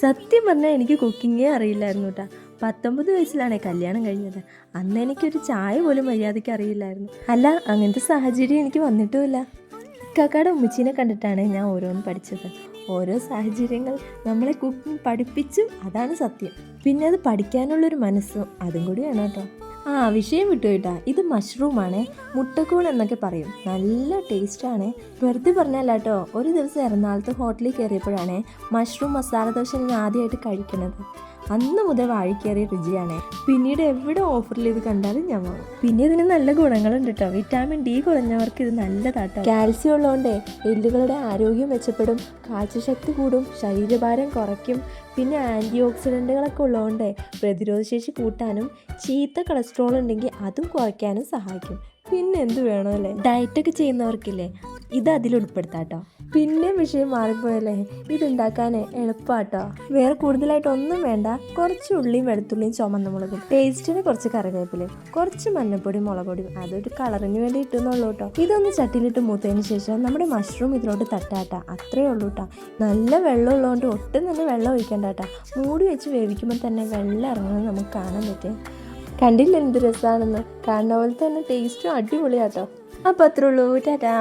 സത്യം പറഞ്ഞാൽ എനിക്ക് കുക്കിങ്ങേ അറിയില്ലായിരുന്നു കേട്ടോ പത്തൊമ്പത് വയസ്സിലാണ് കല്യാണം കഴിഞ്ഞത്. അന്ന് എനിക്കൊരു ചായ പോലും മര്യാദയ്ക്ക് അറിയില്ലായിരുന്നു. അല്ല അങ്ങനത്തെ സാഹചര്യം എനിക്ക് വന്നിട്ടുമില്ല. ഇക്കാക്കയുടെ ഉമ്മച്ചീനെ കണ്ടിട്ടാണ് ഞാൻ ഓരോന്ന് പഠിച്ചത്. ഓരോ സാഹചര്യങ്ങൾ നമ്മളെ കുക്കിംഗ് പഠിപ്പിച്ചു അതാണ് സത്യം. പിന്നെ അത് പഠിക്കാനുള്ളൊരു മനസ്സും അതും കൂടിയാണ് കേട്ടോ ആ വിഷയം വിട്ടുപോയിട്ടാ ഇത് മഷ്റൂമാണ് മുട്ടക്കൂൺ എന്നൊക്കെ പറയും. നല്ല ടേസ്റ്റാണ് വെറുതെ പറഞ്ഞല്ല കേട്ടോ. ഒരു ദിവസം എറണാകുളത്ത് ഹോട്ടലിൽ കയറിയപ്പോഴാണ് മഷ്റൂം മസാല ദോശ ഞാൻ ആദ്യമായിട്ട് കഴിക്കണത് അന്ന് മുതൽ വാഴിക്കേറിയ രുചിയാണ്. പിന്നീട് എവിടെ ഓഫറിൽ ഇത് കണ്ടാലും ഞാൻ വാങ്ങും. പിന്നെ ഇതിന് നല്ല ഗുണങ്ങളുണ്ട് കേട്ടോ വിറ്റാമിൻ ഡി കുറഞ്ഞവർക്ക് ഇത് നല്ലതാട്ടോ. കാൽസ്യം ഉള്ളതുകൊണ്ട് എല്ലുകളുടെ ആരോഗ്യം മെച്ചപ്പെടും കാഴ്ചശക്തി കൂടും ശരീരഭാരം കുറയ്ക്കും. പിന്നെ ആന്റി ഓക്സിഡന്റുകളൊക്കെ ഉള്ളതുകൊണ്ട് പ്രതിരോധശേഷി കൂട്ടാനും ചീത്ത കൊളസ്ട്രോൾ ഉണ്ടെങ്കിൽ അതും കുറയ്ക്കാനും സഹായിക്കും. പിന്നെ എന്ത് വേണമല്ലേ ഡയറ്റൊക്കെ ചെയ്യുന്നവർക്കില്ലേ? ഇത് അതിൽ ഉൾപ്പെടുത്താം കേട്ടോ പിന്നെ വിഷയം മാറിപ്പോയല്ലേ? ഇതുണ്ടാക്കാൻ എളുപ്പാട്ടോ. വേറെ കൂടുതലായിട്ട് ഒന്നും വേണ്ട. കുറച്ച് ഉള്ളിയും വെളുത്തുള്ളിയും ചുമന്ന മുളകും. ടേസ്റ്റിന് കുറച്ച് കറിവേപ്പിലയും കുറച്ച് മഞ്ഞപ്പൊടിയും മുളക് പൊടിയും അതൊരു കളറിന് വേണ്ടി ഇട്ടുന്നുള്ളൂ കേട്ടോ ഇതൊന്ന് ചട്ടിയിലിട്ട് മൂത്തതിന് ശേഷം നമ്മുടെ മഷ്റൂം ഇതിലോട്ട് തട്ടാട്ടാ. അത്രേ ഉള്ളൂ കേട്ടോ നല്ല വെള്ളം ഉള്ളതുകൊണ്ട് ഒട്ടും തന്നെ വെള്ളം ഒഴിക്കണ്ട കേട്ടോ മൂടി വെച്ച് വേവിക്കുമ്പോൾ തന്നെ വെള്ളം ഇറങ്ങുന്നത് നമുക്ക് കാണാൻ പറ്റും. കണ്ടില്ല എന്ത് രസമാണെന്ന് കാണുന്ന പോലെ തന്നെ ടേസ്റ്റും അടിപൊളിയാട്ടോ. അപ്പോൾ അത്രേ ഉള്ളൂ. ടാറ്റാ.